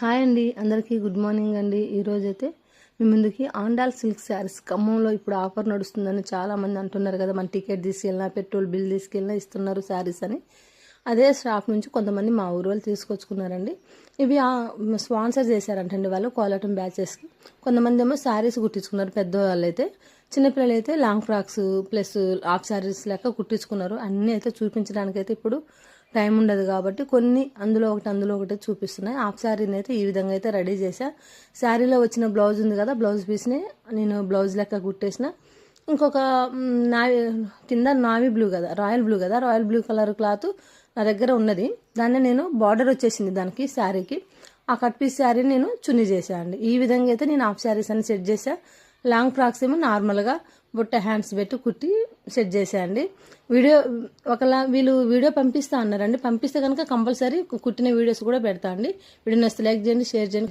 Hi అండి అందరికీ good morning అండి. ఈరోజైతే మీ ముందుకి ఆండాల్ సిల్క్ శారీస్ ఖమ్మంలో ఇప్పుడు ఆఫర్ నడుస్తుందని చాలామంది అంటున్నారు కదా. మన టికెట్ తీసుకెళ్ళినా పెట్రోల్ బిల్ తీసుకెళ్ళినా ఇస్తున్నారు శారీస్ అని. అదే షాప్ నుంచి కొంతమంది మా ఊరు వాళ్ళు తీసుకొచ్చుకున్నారండి. ఇవి స్పాన్సర్ చేశారంటండి వాళ్ళు కోలాటం బ్యాచెస్కి. కొంతమంది ఏమో శారీస్ కుట్టించుకున్నారు పెద్దవాళ్ళు అయితే చిన్నపిల్లలు అయితే long frocks plus half saris లెక్క కుట్టించుకున్నారు. అన్నీ అయితే చూపించడానికైతే ఇప్పుడు టైం ఉండదు కాబట్టి కొన్ని అందులో ఒకటి అందులో ఒకటి చూపిస్తున్నాయి. హాఫ్ శారీని అయితే ఈ విధంగా అయితే రెడీ చేశా. శారీలో వచ్చిన బ్లౌజ్ ఉంది కదా బ్లౌజ్ పీస్ని నేను బ్లౌజ్ లెక్క కుట్టేసిన. ఇంకొక నావి కింద నావీ బ్లూ కదా రాయల్ బ్లూ కదా రాయల్ బ్లూ కలర్ క్లాత్ నా దగ్గర ఉన్నది. దాన్ని నేను బార్డర్ వచ్చేసింది దానికి శారీకి ఆ కట్ పీస్ శారీ నేను చున్నీ చేశాను అండి. ఈ విధంగా అయితే నేను హాఫ్ శారీస్ అని సెట్ చేశాను లాంగ్ ఫ్రాక్స్ ఏమో నార్మల్గా బుట్ట హ్యాండ్స్ పెట్టి కుట్టి సెట్ చేసేయండి వీడియో ఒకలా వీళ్ళు వీడియో పంపిస్తా అన్నారండి. పంపిస్తే కనుక కంపల్సరీ కుట్టిన వీడియోస్ కూడా పెడతా అండి. వీడియో నచ్చితే లైక్ చేయండి షేర్ చేయండి.